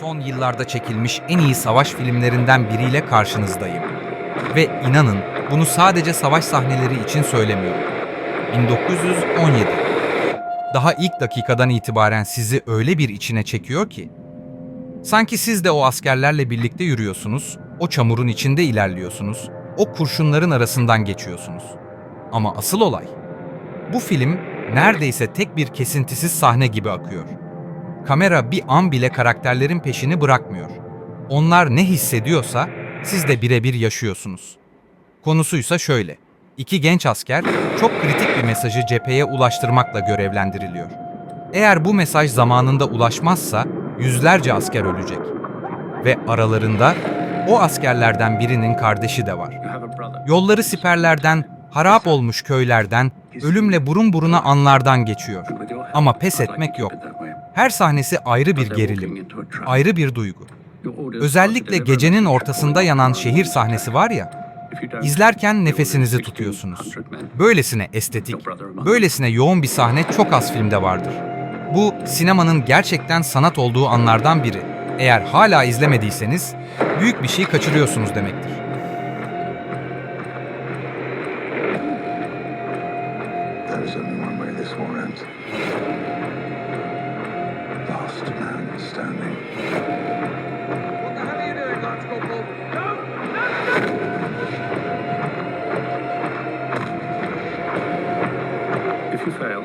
Son yıllarda çekilmiş en iyi savaş filmlerinden biriyle karşınızdayım. Ve inanın bunu sadece savaş sahneleri için söylemiyorum. 1917. Daha ilk dakikadan itibaren sizi öyle bir içine çekiyor ki sanki siz de o askerlerle birlikte yürüyorsunuz, o çamurun içinde ilerliyorsunuz, o kurşunların arasından geçiyorsunuz. Ama asıl olay bu film neredeyse tek bir kesintisiz sahne gibi akıyor. Kamera bir an bile karakterlerin peşini bırakmıyor. Onlar ne hissediyorsa siz de birebir yaşıyorsunuz. Konusuysa şöyle. İki genç asker çok kritik bir mesajı cepheye ulaştırmakla görevlendiriliyor. Eğer bu mesaj zamanında ulaşmazsa yüzlerce asker ölecek. Ve aralarında o askerlerden birinin kardeşi de var. Yolları siperlerden, harap olmuş köylerden, ölümle burun buruna anlardan geçiyor. Ama pes etmek yok. Her sahnesi ayrı bir gerilim, ayrı bir duygu. Özellikle gecenin ortasında yanan şehir sahnesi var ya, izlerken nefesinizi tutuyorsunuz. Böylesine estetik, böylesine yoğun bir sahne çok az filmde vardır. Bu sinemanın gerçekten sanat olduğu anlardan biri. Eğer hala izlemediyseniz büyük bir şey kaçırıyorsunuz demektir. There is only one way this war ends. understanding. What the hell are you doing, Lance Corporal? No! No! If you fail,